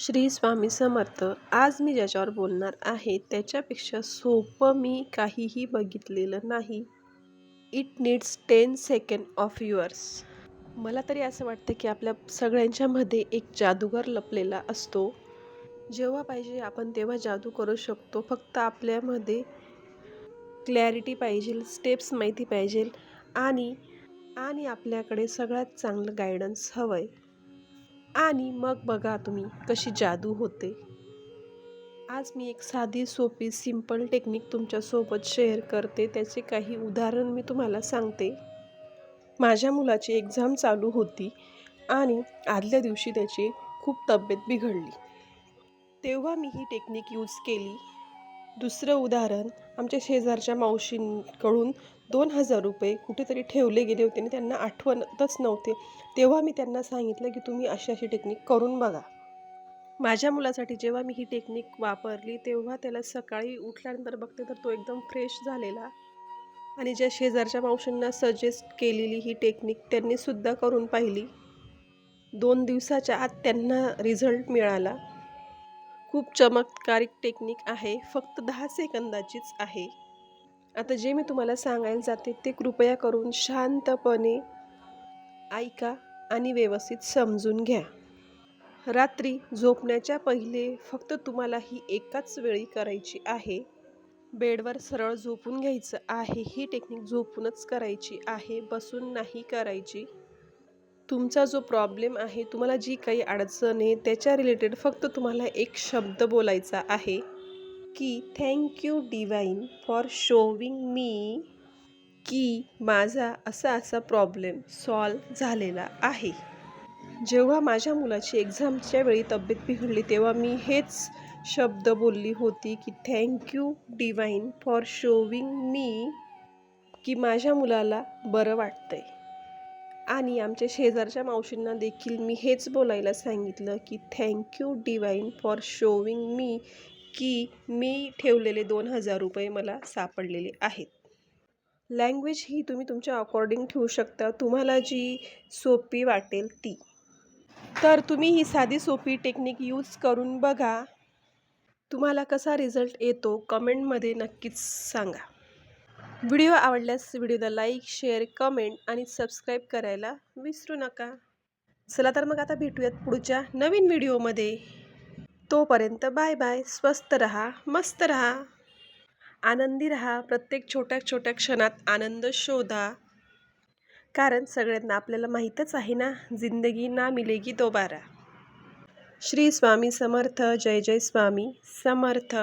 श्री स्वामी समर्थ. आज मी ज्याच्यावर बोलणार आहे त्याच्यापेक्षा सोपं मी काहीही बघितलेलं नाही. It needs ten second of yours मला तरी असं वाटतं की आपल्या सगळ्यांच्यामध्ये एक जादूगार लपलेला असतो. जेव्हा पाहिजे आपण तेव्हा जादू करू शकतो. फक्त आपल्यामध्ये क्लॅरिटी पाहिजे स्टेप्स माहिती पाहिजे आणि आणि आपल्याकडे सगळ्यात चांगलं गायडन्स हवं आहे आणि मग बघा तुम्ही कशी जादू होते. आज मी एक साधी सोपी सिंपल टेक्निक तुमच्यासोबत शेअर करते. त्याचे काही उदाहरण मी तुम्हाला सांगते. माझ्या मुलाची एक्झाम चालू होती आणि आदल्या दिवशी त्याची खूप तब्येत बिघडली. तेव्हा मी ही टेक्निक यूज केली. दुसरं उदाहरण आमच्या शेजारच्या मावशींकडून दोन हजार रुपये कुठेतरी ठेवले गेले होते आणि त्यांना आठवणतच नव्हते. तेव्हा मी त्यांना सांगितलं की तुम्ही अशी अशी टेक्निक करून बघा. माझ्या मुलासाठी जेव्हा मी ही टेक्निक वापरली तेव्हा त्याला सकाळी उठल्यानंतर बघते तर तो एकदम फ्रेश झालेला. आणि ज्या शेजारच्या मावशींना सजेस्ट केलेली ही टेक्निक त्यांनीसुद्धा करून पाहिली. दोन दिवसाच्या आत त्यांना रिझल्ट मिळाला. खूप चमत्कारिक टेक्निक आहे फक्त दहा सेकंदाचीच आहे. आता जे मी तुम्हाला सांगायला जाते ते कृपया करून शांतपणे ऐका आणि व्यवस्थित समजून घ्या. रात्री झोपण्याच्या पहिले फक्त तुम्हाला ही एकाच वेळी करायची आहे. बेडवर सरळ झोपून घ्यायचं आहे ही टेक्निक झोपूनच करायची आहे बसून नाही करायची. तुमचा जो प्रॉब्लेम आहे तुम्हाला जी काही अडचण आहे त्याच्या रिलेटेड फक्त तुम्हाला एक शब्द बोलायचा आहे की thank you divine for showing me की माझा असा असा प्रॉब्लेम सॉल्व झालेला आहे. जेव्हा माझ्या मुलाची एक्झामच्या वेळी तब्येत बिघडली तेव्हा मी हेच शब्द बोलली होती की thank you divine for showing me की माझ्या मुलाला बरं वाटतंय. आणि आमच्या शेजारच्या मावशींना देखील मी हेच बोलायला सांगितलं की thank you divine for showing me की मी ठेवलेले दोन हजार रुपये मला सापडलेले आहेत. लँग्वेज ही तुम्ही तुमच्या अकॉर्डिंग ठेवू शकता. तुम्हाला जी सोपी वाटेल ती. तर तुम्ही ही साधी सोपी टेक्निक यूज करून बघा. तुम्हाला कसा रिझल्ट येतो कमेंटमध्ये नक्कीच सांगा. व्हिडिओ आवडल्यास व्हिडिओला लाईक शेअर कमेंट आणि सबस्क्राईब करायला विसरू नका. चला तर मग आता भेटूयात पुढच्या नवीन व्हिडिओमध्ये. तोपर्यंत बाय बाय. स्वस्त रहा मस्त रहा. आनंदी रहा. प्रत्येक छोट्या छोट्या क्षणात आनंद शोधा. कारण सगळ्यांना आपल्याला माहीतच आहे ना जिंदगी ना मिलेगी दोबारा. श्री स्वामी समर्थ. जय जय स्वामी समर्थ.